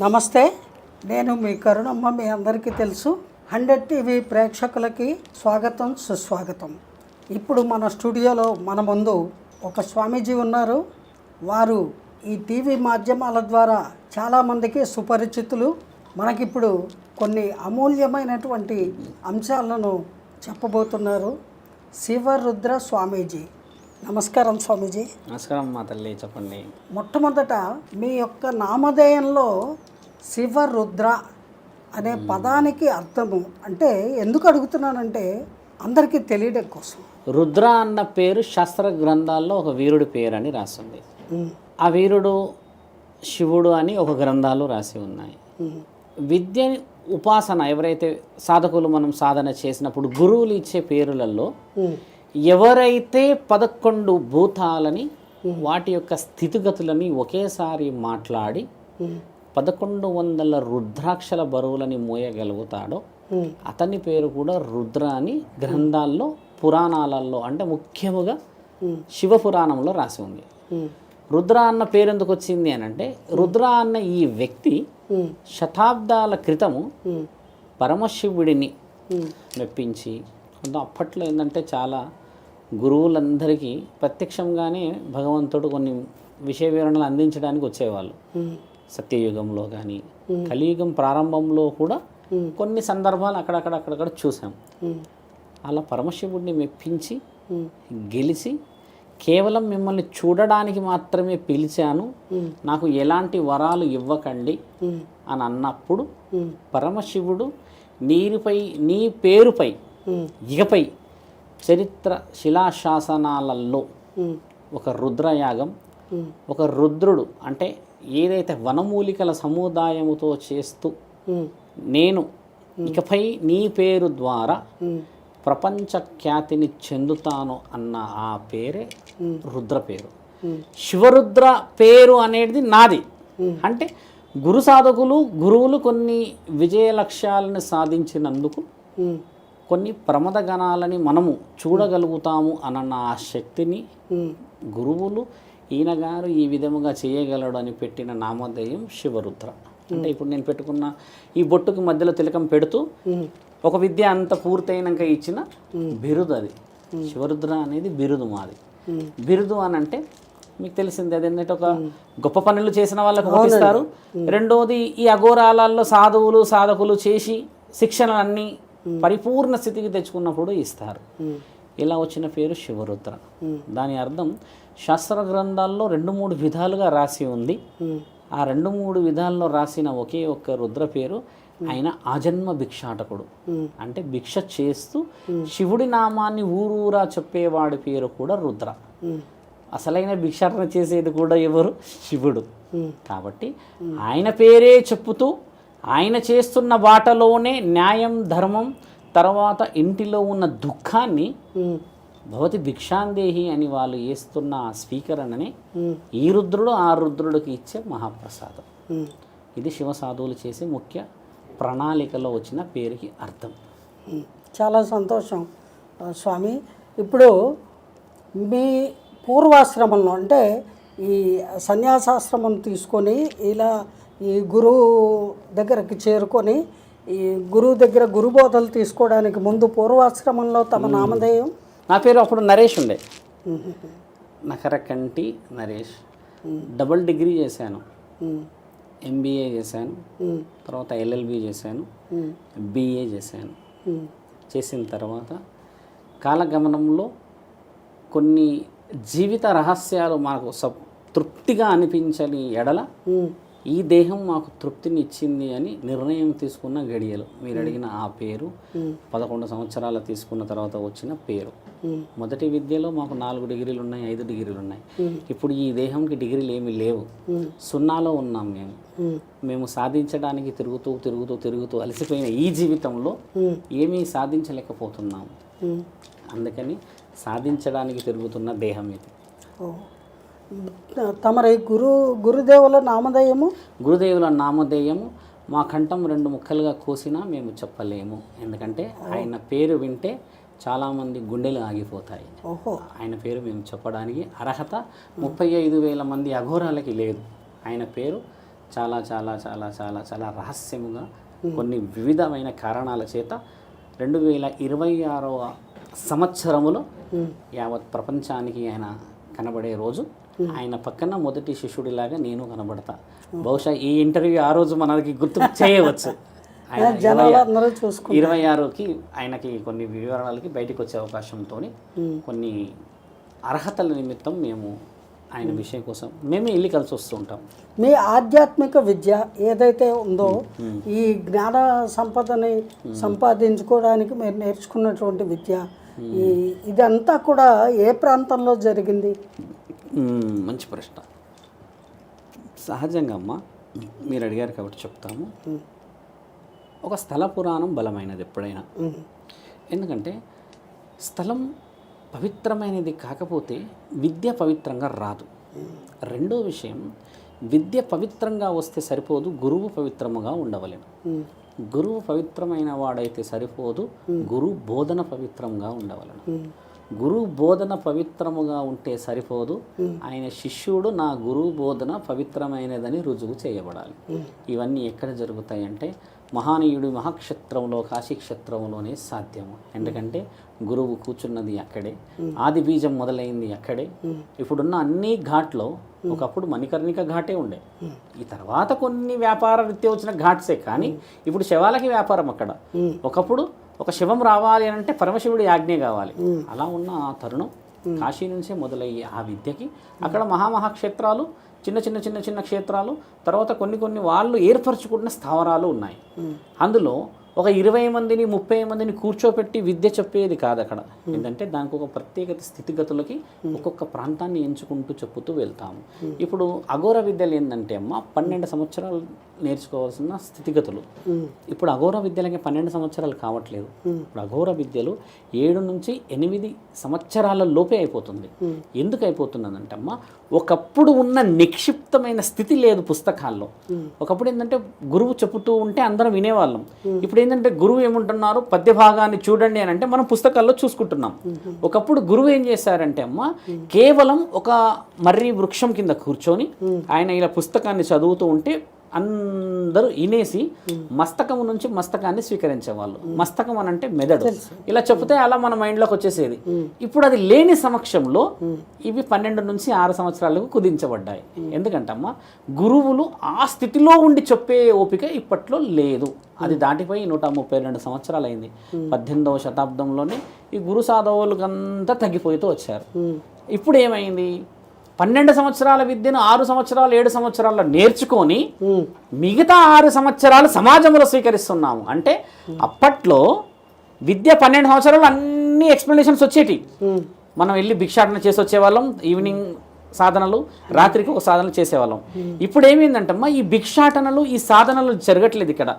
నమస్తే. నేను మీ కరుణమ్మ మీ అందరికీ తెలుసు. హండ్రెడ్ టీవీ ప్రేక్షకులకి స్వాగతం సుస్వాగతం. ఇప్పుడు మన స్టూడియోలో మన ముందు ఒక స్వామీజీ ఉన్నారు. వారు ఈ టీవీ మాధ్యమాల ద్వారా చాలామందికి సుపరిచితులు. మనకిప్పుడు కొన్ని అమూల్యమైనటువంటి అంశాలను చెప్పబోతున్నారు. శివరుద్ర స్వామీజీ. నమస్కారం స్వామీజీ. నమస్కారం మా తల్లి చెప్పండి. మొట్టమొదట మీ యొక్క నామధేయంలో శివరుద్ర అనే పదానికి అర్థము. అంటే ఎందుకు అడుగుతున్నానంటే అందరికీ తెలియడం కోసం. రుద్ర అన్న పేరు శాస్త్ర గ్రంథాల్లో ఒక వీరుడి పేరు అని రాస్తుంది ఆ వీరుడు శివుడు అని ఒక గ్రంథాలు రాసి ఉన్నాయి. విద్య ఉపాసన ఎవరైతే సాధకులు మనం సాధన చేసినప్పుడు గురువులు ఇచ్చే పేరులలో ఎవరైతే పదకొండు భూతాలని వాటి యొక్క స్థితిగతులని ఒకేసారి మాట్లాడి పదకొండు వందల రుద్రాక్షల బరువులని మోయగలుగుతాడో అతని పేరు కూడా రుద్ర అని గ్రంథాల్లో పురాణాలలో అంటే ముఖ్యముగా శివపురాణంలో రాసి ఉంది. రుద్ర అన్న పేరు ఎందుకు వచ్చింది అని అంటే రుద్ర అన్న ఈ వ్యక్తి శతాబ్దాల క్రితము పరమశివుడిని మెప్పించి కొంత అప్పట్లో ఏంటంటే చాలా గురువులందరికీ ప్రత్యక్షంగానే భగవంతుడు కొన్ని విషయ వివరణలు అందించడానికి వచ్చేవాళ్ళు. సత్యయుగంలో కానీ కలియుగం ప్రారంభంలో కూడా. కొన్ని సందర్భాలు అక్కడక్కడ అక్కడక్కడ చూసాం. అలా పరమశివుడిని మెప్పించి గెలిచి కేవలం మిమ్మల్ని చూడడానికి మాత్రమే పిలిచాను. నాకు ఎలాంటి వరాలు ఇవ్వకండి అని అన్నప్పుడు పరమశివుడు నీరుపై నీ పేరుపై ఇకపై చరిత్ర శిలాశాసనాలలో ఒక రుద్రయాగం ఒక రుద్రుడు అంటే ఏదైతే వనమూలికల సముదాయముతో చేస్తూ నేను ఇకపై నీ పేరు ద్వారా ప్రపంచ ఖ్యాతిని చెందుతాను అన్న ఆ పేరే. రుద్ర పేరు. శివరుద్ర పేరు అనేది నాది. అంటే గురు సాధకులు గురువులు కొన్ని విజయ లక్ష్యాలను సాధించినందుకు కొన్ని ప్రమద గణాలని మనము చూడగలుగుతాము అన్న ఆ శక్తిని గురువులు ఈయన గారు ఈ విధముగా చేయగలడు అని పెట్టిన నామధేయం శివరుద్ర. అంటే ఇప్పుడు నేను పెట్టుకున్న ఈ బొట్టుకి మధ్యలో తిలకం పెడుతూ ఒక విద్య అంత పూర్తయినాక ఇచ్చిన బిరుదు అది. శివరుద్ర అనేది బిరుదు మాది. బిరుదు అని అంటే మీకు తెలిసింది అది ఏంటంటే ఒక గొప్ప పనులు చేసిన వాళ్ళకి ఓటిస్తారు రెండోది ఈ అఘోరాలలో సాధువులు సాధకులు చేసి శిక్షణలన్నీ పరిపూర్ణ స్థితికి తెచ్చుకున్నప్పుడు ఇస్తారు. ఉమ్, ఇలా వచ్చిన పేరు శివరుద్ర. దాని అర్థం శాస్త్ర గ్రంథాల్లో రెండు మూడు విధాలుగా రాసి ఉంది. ఆ రెండు మూడు విధాల్లో రాసిన ఒకే ఒక్క రుద్ర పేరు ఆయన ఆజన్మ భిక్షాటకుడు. అంటే భిక్ష చేస్తూ శివుడి నామాన్ని ఊరూరా చెప్పేవాడి పేరు కూడా రుద్ర. అసలైన భిక్షాటన చేసేది కూడా ఎవరు? శివుడు. కాబట్టి ఆయన పేరే చెప్పుతూ ఆయన చేస్తున్న బాటలోనే న్యాయం ధర్మం తర్వాత ఇంటిలో ఉన్న దుఃఖాన్ని భవతి భిక్షాందేహి అని వాళ్ళు వేస్తున్న స్వీకరణని ఈ రుద్రుడు ఆ రుద్రుడికి ఇచ్చే మహాప్రసాదం. ఇది శివ సాధువులు చేసే ముఖ్య ప్రణాళికలో వచ్చిన పేరుకి అర్థం. చాలా సంతోషం. స్వామి ఇప్పుడు మీ పూర్వాశ్రమంలో అంటే ఈ సన్యాసాశ్రమం తీసుకొని ఇలా ఈ గురువు దగ్గరికి చేరుకొని ఈ గురువు దగ్గర గురుబోధలు తీసుకోవడానికి ముందు పూర్వాశ్రమంలో తమ నామధేయం? నా పేరు అప్పుడు నరేష్ ఉండే. నకరకంటి నరేష్. డబుల్ డిగ్రీ చేశాను. ఎంబీఏ చేశాను. తర్వాత ఎల్ఎల్బి చేశాను. బీఏ చేశాను. చేసిన తర్వాత కాలగమనంలో కొన్ని జీవిత రహస్యాలు మాకు తృప్తిగా అనిపించని ఎడల ఈ దేహం మాకు తృప్తిని ఇచ్చింది అని నిర్ణయం తీసుకున్న గడియలు మీరు అడిగిన ఆ పేరు పదకొండు సంవత్సరాలు తీసుకున్న తర్వాత వచ్చిన పేరు. మొదటి విద్యలో మాకు నాలుగు డిగ్రీలు ఉన్నాయి ఐదు డిగ్రీలు ఉన్నాయి. ఇప్పుడు ఈ దేహంకి డిగ్రీలు ఏమీ లేవు. సున్నాలో ఉన్నాం మేము. మేము. సాధించడానికి తిరుగుతూ తిరుగుతూ తిరుగుతూ అలసిపోయిన ఈ జీవితంలో ఏమీ సాధించలేకపోతున్నాము. అందుకని సాధించడానికి తిరుగుతున్న దేహం ఇది. తమరి గురు గురుదేవుల నామధేయము? గురుదేవుల నామధేయము. మా కంఠం రెండు ముక్కలుగా కోసినా మేము చెప్పలేము. ఎందుకంటే ఆయన పేరు వింటే చాలామంది గుండెలు ఆగిపోతాయి. ఆయన పేరు మేము చెప్పడానికి అర్హత ముప్పై ఐదు వేల మంది అఘోరాలకి లేదు. ఆయన పేరు చాలా చాలా చాలా చాలా చాలా రహస్యముగా కొన్ని వివిధమైన కారణాల చేత రెండు వేల ఇరవై ఆరవ సంవత్సరములో యావత్ ప్రపంచానికి ఆయన కనబడే రోజు ఆయన పక్కన మొదటి శిష్యుడిలాగా నేను కనబడతా. బహుశా ఈ ఇంటర్వ్యూ ఆ రోజు మనకి గుర్తు చేయవచ్చు. ఇరవై- ఆరుకి ఆయనకి కొన్ని వివరాలకి బయటకు వచ్చే అవకాశంతో కొన్ని అర్హతల నిమిత్తం మేము ఆయన విషయం కోసం మేమే వెళ్ళి కలిసి వస్తూ ఉంటాం. మీ ఆధ్యాత్మిక విద్య ఏదైతే ఉందో ఈ జ్ఞాన సంపదని సంపాదించుకోవడానికి మీరు నేర్చుకున్నటువంటి విద్య ఈ ఇదంతా కూడా ఏ ప్రాంతంలో జరిగింది? మంచి ప్రశ్న. సహజంగా అమ్మ మీరు అడిగారు కాబట్టి చెప్తాము. ఒక స్థల పురాణం బలమైనది ఎప్పుడైనా. ఎందుకంటే స్థలం పవిత్రమైనది కాకపోతే విద్య పవిత్రంగా రాదు. రెండో విషయం విద్య పవిత్రంగా వస్తే సరిపోదు గురువు పవిత్రముగా ఉండవలేను గురువు పవిత్రమైన వాడైతే సరిపోదు గురు బోధన పవిత్రంగా ఉండవలను. గురువు బోధన పవిత్రముగా ఉంటే సరిపోదు. ఆయన శిష్యుడు నా గురువు బోధన పవిత్రమైనదని రుజువు చేయబడాలి. ఇవన్నీ ఎక్కడ జరుగుతాయి అంటే మహానీయుడు మహాక్షేత్రంలో కాశీక్షేత్రంలోనే సాధ్యము. ఎందుకంటే గురువు కూర్చున్నది అక్కడే ఆది బీజం మొదలైంది అక్కడే. ఇప్పుడున్న అన్ని ఘాట్లో ఒకప్పుడు మణికర్ణిక ఘాటే ఉండే. ఈ తర్వాత కొన్ని వ్యాపార రీత్యా వచ్చిన ఘాట్సే. కానీ ఇప్పుడు శవాలకి వ్యాపారం అక్కడ. ఒకప్పుడు ఒక శివం రావాలి అని అంటే పరమశివుడి ఆజ్ఞ కావాలి. అలా ఉన్న ఆ తరుణం కాశీ నుంచే మొదలయ్యే ఆ విద్యకి అక్కడ మహామహాక్షేత్రాలు చిన్న చిన్న చిన్న చిన్న క్షేత్రాలు తర్వాత కొన్ని కొన్ని వాళ్ళు ఏర్పరచుకున్న స్థావరాలు ఉన్నాయి. అందులో ఒక ఇరవై మందిని ముప్పై మందిని కూర్చోపెట్టి విద్య చెప్పేది కాదు అక్కడ. ఏంటంటే దానికి ఒక ప్రత్యేకత స్థితిగతులకి ఒక్కొక్క ప్రాంతాన్ని ఎంచుకుంటూ చెప్పుతూ వెళ్తాము. ఇప్పుడు అఘోర విద్యలు ఏంటంటే అమ్మ పన్నెండు సంవత్సరాలు నేర్చుకోవాల్సిన స్థితిగతులు. ఇప్పుడు అఘోర విద్యలకి పన్నెండు సంవత్సరాలు కావట్లేదు. ఇప్పుడు అఘోర విద్యలు ఏడు నుంచి ఎనిమిది సంవత్సరాల లోపే అయిపోతుంది. ఎందుకు అయిపోతున్నదంటే అమ్మ ఒకప్పుడు ఉన్న నిక్షిప్తమైన స్థితి లేదు పుస్తకాల్లో. ఒకప్పుడు ఏంటంటే గురువు చెబుతూ ఉంటే అందరం వినేవాళ్ళం. ఇప్పుడు ఏంటంటే గురువు ఏమంటున్నారు? పద్య భాగాన్ని చూడండి అని అంటే మనం పుస్తకాల్లో చూసుకుంటున్నాం. ఒకప్పుడు గురువు ఏం చేశారంటే అమ్మ కేవలం ఒక మర్రి వృక్షం కింద కూర్చొని ఆయన ఇలా పుస్తకాన్ని చదువుతూ ఉంటే అందరూ ఇనేసి మస్తకం నుంచి మస్తకాన్ని స్వీకరించేవాళ్ళు. మస్తకం అని అంటే మెదడు. ఇలా చెప్తే అలా మన మైండ్లోకి వచ్చేసేది. ఇప్పుడు అది లేని సమక్షంలో ఇవి పన్నెండు నుంచి ఆరు సంవత్సరాలకు కుదించబడ్డాయి. ఎందుకంటమ్మా గురువులు ఆ స్థితిలో ఉండి చెప్పే ఓపిక ఇప్పట్లో లేదు. అది దాటిపోయి నూట ముప్పై రెండు సంవత్సరాలు అయింది పద్దెనిమిదవ శతాబ్దంలోనే ఈ గురు సాధవులకంతా తగ్గిపోతూ వచ్చారు. ఇప్పుడు ఏమైంది? పన్నెండు సంవత్సరాల విద్యను ఆరు సంవత్సరాలు ఏడు సంవత్సరాల్లో నేర్చుకొని మిగతా ఆరు సంవత్సరాలు సమాజంలో స్వీకరిస్తున్నాము. అంటే అప్పట్లో విద్య పన్నెండు సంవత్సరాలు అన్ని ఎక్స్ప్లెనేషన్స్ వచ్చేటి మనం వెళ్ళి భిక్షాటన చేసి వచ్చేవాళ్ళం ఈవినింగ్ సాధనలు రాత్రికి ఒక సాధన చేసేవాళ్ళం. ఇప్పుడు ఏమైందంటమ్మా ఈ భిక్షాటనలు ఈ సాధనలు జరగట్లేదు ఇక్కడ.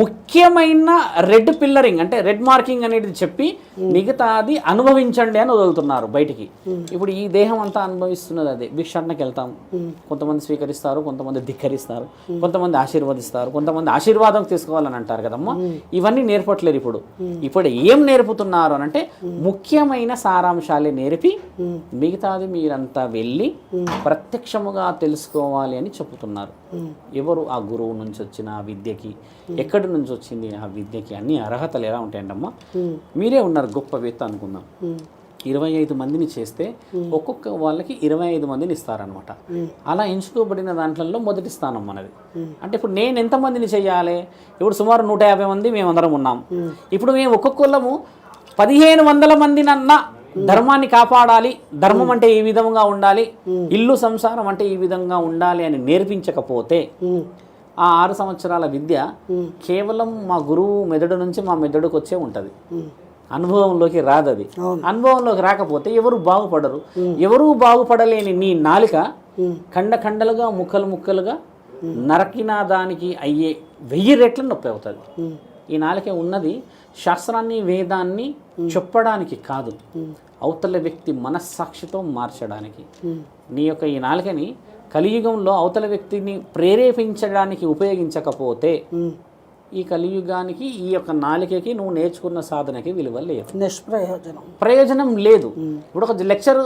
ముఖ్యమైన రెడ్ పిల్లరింగ్ అంటే రెడ్ మార్కింగ్ అనేది చెప్పి మిగతాది అనుభవించండి అని వదులుతున్నారు బయటికి. ఇప్పుడు ఈ దేహం అంతా అనుభవిస్తున్నది అదే. భిక్షాటనకి వెళ్తాం. కొంతమంది స్వీకరిస్తారు కొంతమంది ధిక్కరిస్తారు కొంతమంది ఆశీర్వదిస్తారు కొంతమంది ఆశీర్వాదం తీసుకోవాలని అంటారు కదమ్మా. ఇవన్నీ నేర్పట్లేరు ఇప్పుడు. ఇప్పుడు ఏం నేర్పుతున్నారు అని అంటే ముఖ్యమైన సారాంశాలే నేర్పి మిగతాది మీరంతా వెళ్ళి ప్రత్యక్షముగా తెలుసుకోవాలి అని చెబుతున్నారు. ఎవరు ఆ గురువు నుంచి వచ్చిన ఆ విద్యకి? ఎక్కడి నుంచి వచ్చింది ఆ విద్యకి? అన్ని అర్హతలు ఎలా ఉంటాయంటమ్మా? మీరే ఉన్నారు గొప్ప వేత్త అనుకుందాం. ఇరవై ఐదు మందిని చేస్తే ఒక్కొక్క వాళ్ళకి ఇరవై ఐదు మందిని ఇస్తారనమాట అలా ఎంచుకోబడిన దాంట్లో మొదటి స్థానం మనది. అంటే ఇప్పుడు నేను ఎంతమందిని చేయాలి? ఇప్పుడు సుమారు నూట యాభై మంది మేమందరం ఉన్నాం. ఇప్పుడు మేము ఒక్కొక్కళ్ళము పదిహేను వందల మందినన్నా ధర్మాన్ని కాపాడాలి ధర్మం అంటే ఈ విధంగా ఉండాలి ఇల్లు సంసారం అంటే ఈ విధంగా ఉండాలి అని నేర్పించకపోతే ఆ ఆరు సంవత్సరాల విద్య కేవలం మా గురువు మెదడు నుంచి మా మెదడుకు వచ్చే ఉంటుంది. అనుభవంలోకి రాదు అది అనుభవంలోకి రాకపోతే ఎవరు బాగుపడరు. ఎవరు బాగుపడలేని నీ నాలిక ఖండ ఖండలుగా ముక్కలు ముక్కలుగా నరకిన దానికి అయ్యే వెయ్యి రెట్ల నొప్పి అవుతుంది. ఈ నాలిక ఉన్నది శాస్త్రాన్ని వేదాన్ని చెప్పడానికి కాదు. అవతల వ్యక్తి మనస్సాక్షితో మార్చడానికి. నీ యొక్క ఈ నాలుకని కలియుగంలో అవతల వ్యక్తిని ప్రేరేపించడానికి ఉపయోగించకపోతే ఈ కలియుగానికి ఈ యొక్క నాలికకి నువ్వు నేర్చుకున్న సాధనకి విలువ లేదు. నిష్ప్రయోజనం. ప్రయోజనం లేదు. ఇప్పుడు ఒక లెక్చర్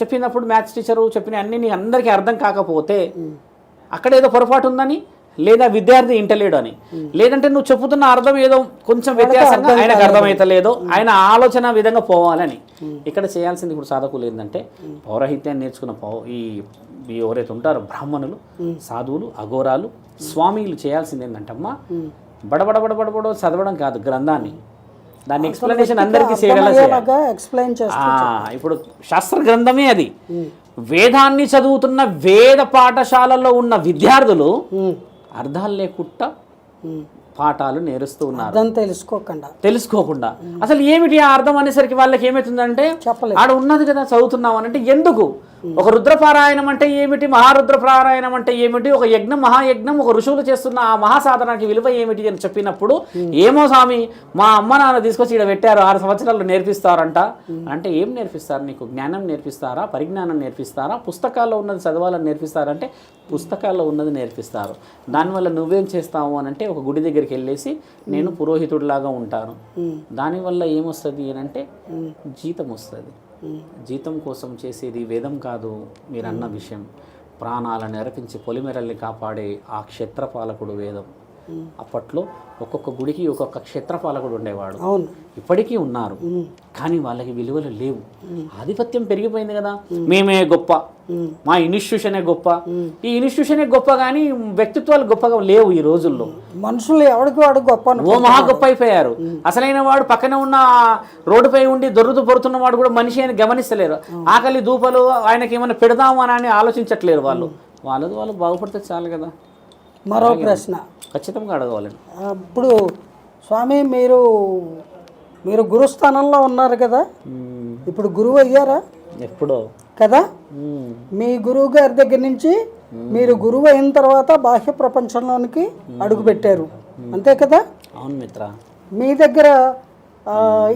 చెప్పినప్పుడు మ్యాథ్స్ టీచరు చెప్పిన అన్ని నీకు అందరికీ అర్థం కాకపోతే అక్కడ ఏదో పొరపాటు ఉందని లేదా విద్యార్థి ఇంటలేడు అని. లేదంటే నువ్వు చెప్పుతున్న అర్థం ఏదో కొంచెం వ్యత్యాసంగా ఆయనకు అర్థమైతలేదో ఆయన ఆలోచన విధంగా పోవాలని. ఇక్కడ చేయాల్సింది ఇప్పుడు సాధకులు ఏంటంటే పౌరహిత్యాన్ని నేర్చుకున్న పౌ ఈ ఎవరైతే ఉంటారో బ్రాహ్మణులు సాధువులు అఘోరాలు స్వామీలు చేయాల్సింది ఏంటంటే అమ్మా బడబడ బడబడబడ చదవడం కాదు గ్రంథాన్ని దాని ఎక్స్ప్లెనేషన్ అందరికీ చేయగల ఇప్పుడు శాస్త్ర గ్రంథమే అది వేదాన్ని చదువుతున్న వేద పాఠశాలల్లో ఉన్న విద్యార్థులు అర్థాలు లేకుండా పాఠాలు నేరుస్తూ ఉన్నారు. తెలుసుకోకుండా. తెలుసుకోకుండా. అసలు ఏమిటి ఆ అర్థం అనేసరికి వాళ్ళకి ఏమవుతుందంటే చెప్పలేదు. ఆడ ఉన్నది కదా చదువుతున్నాం అని అంటే ఎందుకు? ఒక రుద్రపారాయణం అంటే ఏమిటి? మహారుద్ర పారాయణం అంటే ఏమిటి? ఒక యజ్ఞం మహాయజ్ఞం ఒక ఋషువులు చేస్తున్న ఆ మహాసాధనానికి విలువ ఏమిటి అని చెప్పినప్పుడు ఏమో స్వామి మా అమ్మ నాన్న తీసుకొచ్చి ఇక్కడ పెట్టారు ఆరు సంవత్సరాలు నేర్పిస్తారంట. అంటే ఏం నేర్పిస్తారు నీకు? జ్ఞానం నేర్పిస్తారా? పరిజ్ఞానం నేర్పిస్తారా? పుస్తకాల్లో ఉన్నది చదవాలని నేర్పిస్తారంటే పుస్తకాల్లో ఉన్నది నేర్పిస్తారు. దానివల్ల నువ్వేం చేస్తావు అని అంటే ఒక గుడి దగ్గరికి వెళ్ళేసి నేను పురోహితుడిలాగా ఉంటాను. దానివల్ల ఏమొస్తుంది అని అంటే జీతం వస్తుంది జీతం కోసం చేసేది వేదం కాదు మీరు అన్న విషయం. ప్రాణాలను అర్పించి పొలిమెరల్ని కాపాడే ఆ క్షేత్రపాలకుడు వేదం. అప్పట్లో ఒక్కొక్క గుడికి ఒక్కొక్క క్షేత్రపాలకుడు ఉండేవాడు. అవును. ఇప్పటికీ ఉన్నారు. కానీ వాళ్ళకి విలువలు లేవు. ఆధిపత్యం పెరిగిపోయింది కదా. మేమే గొప్ప. మా ఇన్స్టిట్యూషనే గొప్ప. ఈ ఇన్స్టిట్యూషనే గొప్ప కానీ వ్యక్తిత్వాలు గొప్పగా లేవు ఈ రోజుల్లో. మనుషులు ఎవరికి వాడు గొప్ప ఓ మహా గొప్ప అయిపోయారు. అసలైన వాడు పక్కన ఉన్న రోడ్డుపై ఉండి దొర్రుతూ పొరుతున్న వాడు కూడా మనిషి అని గమనిస్తలేరు. ఆకలి దూపలు ఆయనకి ఏమైనా పెడదాము అని ఆలోచించట్లేరు వాళ్ళు. వాళ్ళది వాళ్ళు బాగుపడితే చాలు కదా. మరో ప్రశ్న. ఖచ్చితంగా అడగవాలండి ఇప్పుడు స్వామి మీరు మీరు గురుస్థానంలో ఉన్నారు కదా? ఇప్పుడు గురువు అయ్యారా? ఎప్పుడో. కదా? మీ గురువు గారి దగ్గర నుంచి మీరు గురువు అయిన తర్వాత బాహ్య ప్రపంచంలోనికి అడుగుపెట్టారు అంతే కదా? అవును మిత్ర. మీ దగ్గర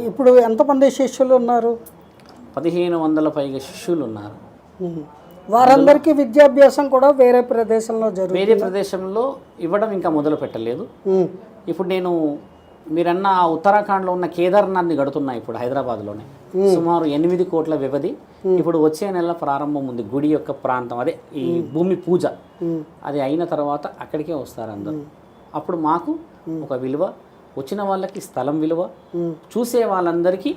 ఇప్పుడు ఎంతమంది శిష్యులు ఉన్నారు? పదిహేను వందల పైగా శిష్యులు ఉన్నారు. వారందరికీ విద్యాభ్యాసం కూడా వేరే ప్రదేశంలో జరుగుతుంది. వేరే ప్రదేశంలో ఇవ్వడం ఇంకా మొదలు పెట్టలేదు. ఇప్పుడు నేను మీరన్న ఉత్తరాఖండ్లో ఉన్న కేదార్నాథ్ని గడుతున్నా ఇప్పుడు హైదరాబాద్లోనే. సుమారు ఎనిమిది కోట్ల వ్యవధి. ఇప్పుడు వచ్చే నెల ప్రారంభం ఉంది గుడి యొక్క ప్రాంతం అదే ఈ భూమి పూజ. అది అయిన తర్వాత అక్కడికే వస్తారు అందరూ. అప్పుడు మాకు ఒక విలువ వచ్చిన వాళ్ళకి స్థలం విలువ చూసే వాళ్ళందరికీ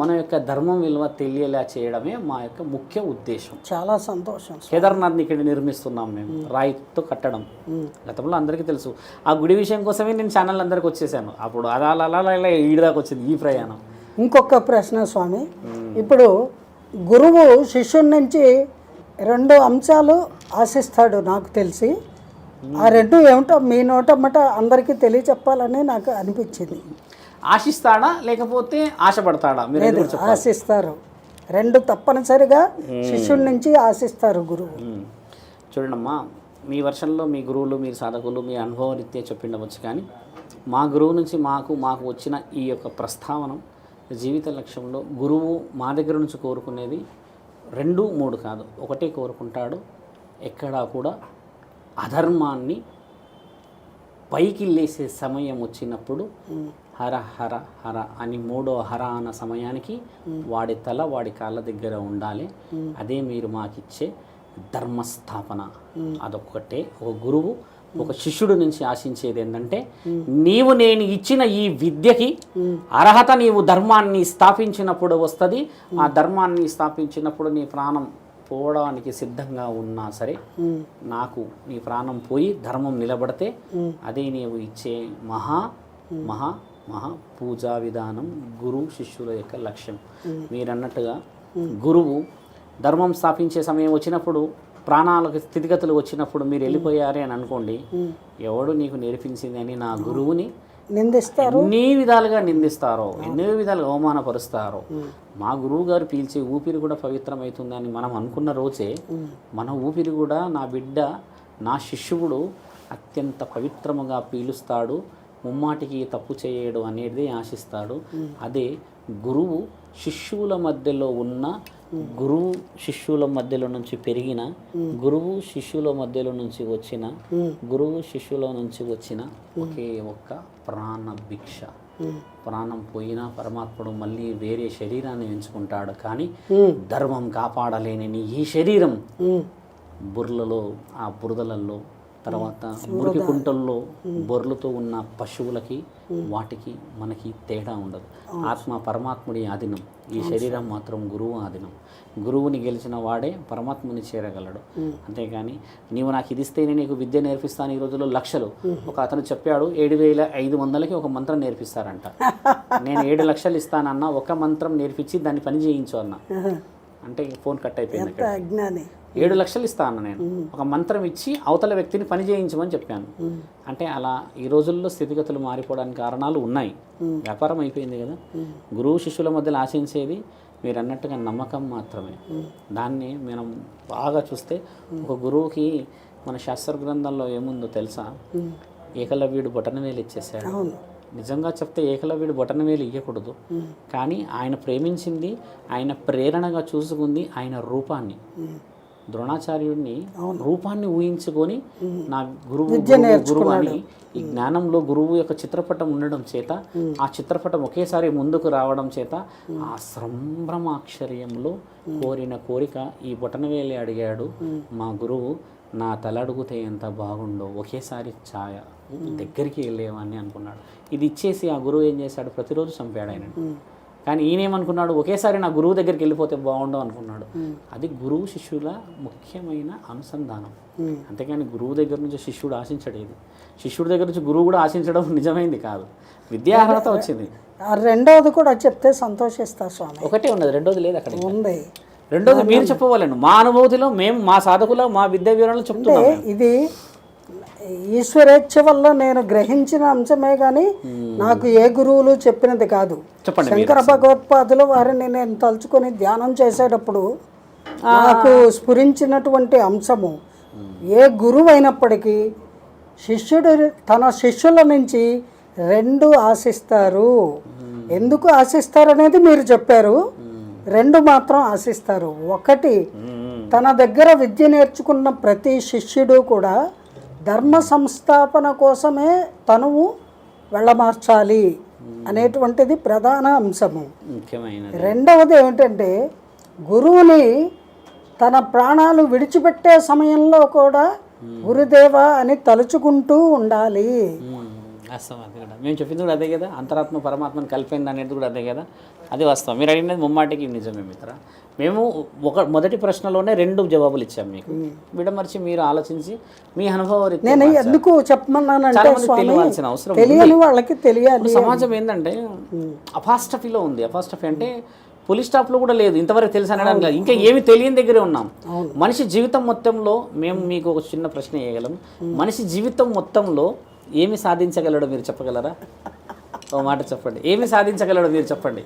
మన యొక్క ధర్మం విలువ తెలియేలా చేయడమే మా యొక్క ముఖ్య ఉద్దేశం. చాలా సంతోషం కేదార్నాథ్ని ఇక్కడ నిర్మిస్తున్నాం మేము రాయితో కట్టడం. గతంలో అందరికీ తెలుసు. ఆ గుడి విషయం కోసమే నేను ఛానల్ అందరికి వచ్చేసాను. అప్పుడు అలా అలా అలా ఈడదాకా వచ్చింది ఈ ప్రయాణం. ఇంకొక ప్రశ్న స్వామి. ఇప్పుడు గురువు శిష్యుడి నుంచి రెండు అంశాలు ఆశిస్తాడు నాకు తెలిసి. ఆ రెండు ఏమిటో మీ నోటమ్మట అందరికీ తెలియచెప్పాలని నాకు అనిపించింది. ఆశిస్తాడా? లేకపోతే ఆశపడతాడా? మీరు లేదు ఆశిస్తారు. రెండు తప్పనిసరిగా శిష్యుడి నుంచి ఆశిస్తారు గురువు. మ్మ్. చూడండమ్మా మీ వర్షంలో మీ గురువులు మీ సాధకులు మీ అనుభవ రీత్యా చెప్పిండవచ్చు కానీ మా గురువు నుంచి మాకు మాకు వచ్చిన ఈ యొక్క ప్రస్తావన జీవిత లక్ష్యంలో గురువు మా దగ్గర నుంచి కోరుకునేది రెండు మూడు కాదు. ఒకటే కోరుకుంటాడు ఎక్కడా కూడా అధర్మాన్ని పైకి లేసే సమయం వచ్చినప్పుడు హర హర హర అని మూడో హర అన్న సమయానికి వాడి తల వాడి కాళ్ళ దగ్గర ఉండాలి. అదే మీరు మాకిచ్చే ధర్మస్థాపన. అదొక్కటే. ఒక గురువు ఒక శిష్యుడు నుంచి ఆశించేది ఏంటంటే నీవు నేను ఇచ్చిన ఈ విద్యకి అర్హత నీవు ధర్మాన్ని స్థాపించినప్పుడు వస్తుంది. ఆ ధర్మాన్ని స్థాపించినప్పుడు నీ ప్రాణం పోవడానికి సిద్ధంగా ఉన్నా సరే నాకు నీ ప్రాణం పోయి ధర్మం నిలబడితే అదే నీవు ఇచ్చే మహా మహా మహా పూజా విధానం గురు శిష్యుల యొక్క లక్ష్యం. మీరన్నట్టుగా గురువు ధర్మం స్థాపించే సమయం వచ్చినప్పుడు ప్రాణాలకు స్థితిగతులు వచ్చినప్పుడు మీరు వెళ్ళిపోయారే అని అనుకోండి ఎవడు నీకు నేర్పించింది అని నా గురువుని నిందిస్తారు. ఎన్ని విధాలుగా నిందిస్తారో ఎన్నో విధాలుగా అవమానపరుస్తారో మా గురువు గారు పీల్చే ఊపిరి కూడా పవిత్రమవుతుందని మనం అనుకున్న రోజే మన ఊపిరి కూడా నా బిడ్డ నా శిష్యుడు అత్యంత పవిత్రముగా పీలుస్తాడు ముమ్మాటికి తప్పు చేయడు అనేది ఆశిస్తాడు. అదే గురువు శిష్యుల మధ్యలో ఉన్న గురువు శిష్యుల మధ్యలో నుంచి పెరిగిన గురువు శిష్యుల మధ్యలో నుంచి వచ్చిన గురువు శిష్యుల నుంచి వచ్చిన ఒకే ఒక్క ప్రాణ భిక్ష. ప్రాణం పోయినా పరమాత్ముడు మళ్ళీ వేరే శరీరాన్ని ఎంచుకుంటాడు. కానీ ధర్మం కాపాడలేని ఈ శరీరం బుర్రలలో ఆ బురదలలో తర్వాత మురికి కుంటల్లో బొర్లుతో ఉన్న పశువులకి వాటికి మనకి తేడా ఉండదు. ఆత్మ పరమాత్ముడి ఆధీనం. ఈ శరీరం మాత్రం గురువు ఆధీనం. గురువుని గెలిచిన వాడే పరమాత్ముని చేరగలడు. అంతేగాని నీవు నాకు ఇది ఇస్తేనే నీకు విద్య నేర్పిస్తాను ఈ రోజుల్లో లక్షలు. ఒక అతను చెప్పాడు ఏడు వేల ఐదు వందలకి ఒక మంత్రం నేర్పిస్తారంట. నేను ఏడు లక్షలు ఇస్తానన్నా ఒక మంత్రం నేర్పించి దాన్ని పని చేయించు అన్న. అంటే ఫోన్ కట్ అయిపోయింది అజ్ఞాని. ఏడు లక్షలు ఇస్తా అన్న నేను. ఒక మంత్రం ఇచ్చి అవతల వ్యక్తిని పని చేయించమని చెప్పాను. అంటే అలా ఈ రోజుల్లో స్థితిగతులు మారిపోవడానికి కారణాలు ఉన్నాయి. వ్యాపారం అయిపోయింది కదా. గురువు శిష్యుల మధ్యలో ఆశించేది మీరు అన్నట్టుగా నమ్మకం మాత్రమే. దాన్ని మనం బాగా చూస్తే ఒక గురువుకి మన శాస్త్ర గ్రంథంలో ఏముందో తెలుసా? ఏకలవ్యుడు బొటనవేలు ఇచ్చేసాడు నిజంగా చెప్తే ఏకలవ్యుడు బొటనవేలు ఇవ్వకూడదు కానీ ఆయన ప్రేమించింది ఆయన ప్రేరణగా చూసుకుంది ఆయన రూపాన్ని. ద్రోణాచార్యుడిని రూపాన్ని ఊహించుకొని నా గురువు గురువు అని ఈ జ్ఞానంలో గురువు యొక్క చిత్రపటం ఉండడం చేత ఆ చిత్రపటం ఒకేసారి ముందుకు రావడం చేత ఆ సంభ్రమాక్షర్యంలో కోరిన కోరిక ఈ బొటనవేలి అడిగాడు మా గురువు నా తల అడుగుతే ఎంత బాగుండో ఒకేసారి ఛాయ దగ్గరికి వెళ్ళేవాన్ని అనుకున్నాడు. ఇది ఇచ్చేసి ఆ గురువు ఏం చేశాడు? ప్రతిరోజు చంపాడు ఆయన కానీ ఈయనేమనుకున్నాడు ఒకేసారి నా గురువు దగ్గరికి వెళ్ళిపోతే బాగుండు అనుకున్నాడు. అది గురువు శిష్యుల ముఖ్యమైన అనుసంధానం. అంతేకాని గురువు దగ్గర నుంచి శిష్యుడు ఆశించడేది శిష్యుడి దగ్గర నుంచి గురువు కూడా ఆశించడం నిజమైంది కాదు. విద్యార్హత వచ్చింది. ఆ రెండవది కూడా చెప్తే సంతోషిస్తా స్వామి. ఒకటే ఉన్నది రెండోది లేదు అక్కడ ఉంది. రెండోది మీరు చెప్పవాలను మా అనుభూతిలో మేము మా సాధకులో మా విద్యా వివరణలు చెప్తున్నాం ఇది ఈశ్వరేచ్ఛ వల్ల నేను గ్రహించిన అంశమే కానీ నాకు ఏ గురువులు చెప్పినది కాదు. చెప్పండి శంకర భగవత్పాదుల వారిని నేను తలుచుకొని ధ్యానం చేసేటప్పుడు నాకు స్ఫురించినటువంటి అంశము ఏ గురువు అయినప్పటికీ శిష్యుడు తన శిష్యుల నుంచి రెండు ఆశిస్తారు. ఎందుకు ఆశిస్తారు అనేది మీరు చెప్పారు. రెండు మాత్రం ఆశిస్తారు. ఒకటి తన దగ్గర విద్య నేర్చుకున్న ప్రతి శిష్యుడు కూడా ధర్మ సంస్థాపన కోసమే తనువు వెళ్ళమార్చాలి అనేటువంటిది ప్రధాన అంశము. రెండవది ఏమిటంటే గురువుని తన ప్రాణాలు విడిచిపెట్టే సమయంలో కూడా గురుదేవ అని తలుచుకుంటూ ఉండాలి. వాస్తవం అది కూడా మేము చెప్పింది కూడా అదే కదా అంతరాత్మ పరమాత్మను కలిపింది అనేది కూడా అదే కదా. అది వాస్తవం. మీరు అడిగినది ముమ్మాటికి నిజమే మిత్ర. మేము ఒక మొదటి ప్రశ్నలోనే రెండు జవాబులు ఇచ్చాం మీకు. విడమర్చి మీరు ఆలోచించి మీ అనుభవం నేను ఎందుకు చెప్పమన్నానంటే తెలియాల్సిన అవసరం తెలియని వాళ్ళకి తెలియాలి సమాజం ఏంటంటే అపాస్టఫీలో ఉంది. అపాస్టఫీ అంటే పోలీస్ స్టాప్లో కూడా లేదు. ఇంతవరకు తెలుసు అనడానికి లేదు ఇంకా ఏమి తెలియని దగ్గరే ఉన్నాం. మనిషి జీవితం మొత్తంలో మేము మీకు ఒక చిన్న ప్రశ్న వేయగలం. మనిషి జీవితం మొత్తంలో ఏమి సాధించగలడో మీరు చెప్పగలరా? ఓ మాట చెప్పండి. ఏమి సాధించగలడో మీరు చెప్పండి.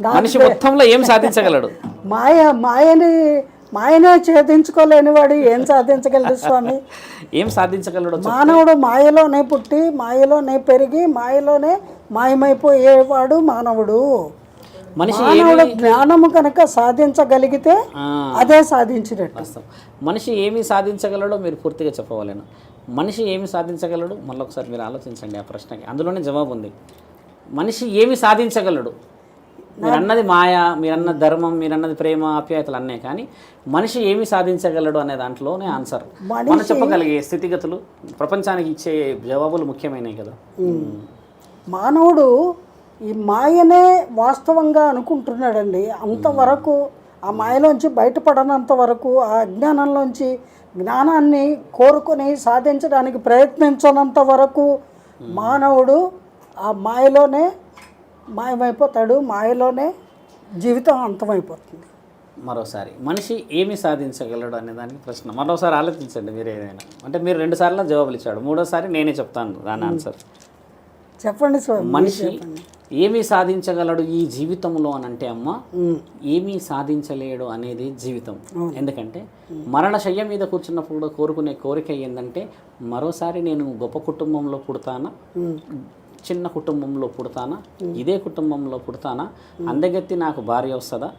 మనిషి మొత్తంలో ఏం సాధించగలడు? మాయ మాయని మాయనే ఛేదించుకోలేని వాడు ఏం సాధించగలడు స్వామి? ఏం సాధించగలడో మానవుడు మాయలోనే పుట్టి మాయలోనే పెరిగి మాయలోనే మాయమైపోయేవాడు మానవుడు. మనిషి మానవుడు జ్ఞానము కనుక సాధించగలిగితే అదే సాధించినట్టు. మనిషి ఏమి సాధించగలడో మీరు పూర్తిగా చెప్పవాలను. మనిషి ఏమి సాధించగలడు? మళ్ళీ ఒకసారి మీరు ఆలోచించండి ఆ ప్రశ్నకి. అందులోనే జవాబు ఉంది. మనిషి ఏమి సాధించగలడు? మీరు అన్నది మాయ మీరు అన్న ధర్మం మీరు అన్నది ప్రేమ ఆప్యాయతలు అన్నే కానీ మనిషి ఏమి సాధించగలడు అనే దాంట్లోనే ఆన్సర్. మనం చెప్పగలిగే స్థితిగతులు ప్రపంచానికి ఇచ్చే జవాబులు ముఖ్యమైనవి కదా. మానవుడు ఈ మాయనే వాస్తవంగా అనుకుంటున్నాడండి. అంతవరకు ఆ మాయలోంచి బయటపడనంత వరకు ఆ అజ్ఞానంలోంచి జ్ఞానాన్ని కోరుకొని సాధించడానికి ప్రయత్నించనంత వరకు మానవుడు ఆ మాయలోనే మాయమైపోతాడు మాయలోనే జీవితం అంతమైపోతుంది. మరోసారి మనిషి ఏమి సాధించగలడు అనే దానికి ప్రశ్న. మరోసారి ఆలోచించండి మీరు ఏదైనా. అంటే మీరు రెండు సార్లు జవాబులు ఇచ్చాడు. మూడోసారి నేనే చెప్తాను దాని ఆన్సర్ చెప్పండి స్వామి మనిషి ఏమి సాధించగలడు ఈ జీవితంలో అని అంటే అమ్మ ఏమీ సాధించలేడు అనేది జీవితం. ఎందుకంటే మరణశయ్య మీద కూర్చున్నప్పుడు కోరుకునే కోరిక ఏంటంటే మరోసారి నేను గొప్ప కుటుంబంలో పుడతానా? చిన్న కుటుంబంలో పుడతానా? ఇదే కుటుంబంలో పుడతానా? అందగత్తి నాకు భార్య వస్తుందా?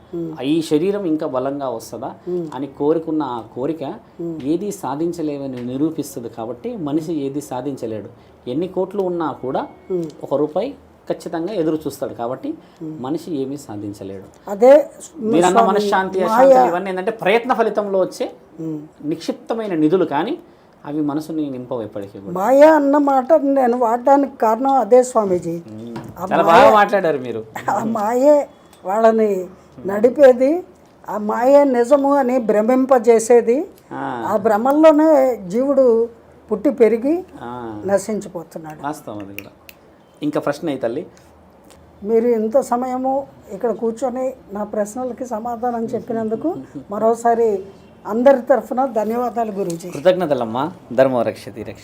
ఈ శరీరం ఇంకా బలంగా వస్తుందా? అని కోరుకున్న ఆ కోరిక ఏది సాధించలేవని నిరూపిస్తుంది కాబట్టి మనిషి ఏది సాధించలేడు. ఎన్ని కోట్లు ఉన్నా కూడా ఒక రూపాయి ఖచ్చితంగా ఎదురు చూస్తాడు కాబట్టి మనిషి ఏమీ సాధించలేడు. అదే మీరన్న మనశ్శాంతి అశాంతి ఇవన్నీ ఏంటంటే ప్రయత్న ఫలితంలో వచ్చే నిక్షిప్తమైన నిధులు కానీ అవి మనసుని నింపవు ఎప్పటికీ మాయ అన్న మాట నేను వాడడానికి కారణం అదే స్వామీజీ. చాలా బాగా మాట్లాడారు మీరు. ఆ మాయే వాళ్ళని నడిపేది ఆ మాయే నిజము అని భ్రమింపజేసేది ఆ, భ్రమల్లోనే జీవుడు పుట్టి పెరిగి నశించిపోతున్నాడు. వాస్తవం అది కూడా. ఇంకా ప్రశ్న అయి తల్లి. మీరు ఇంత సమయము ఇక్కడ కూర్చొని నా ప్రశ్నలకి సమాధానం చెప్పినందుకు మరోసారి అందరి తరఫున ధన్యవాదాలు గురించి కృతజ్ఞతలమ్మా. ధర్మరక్షతి రక్ష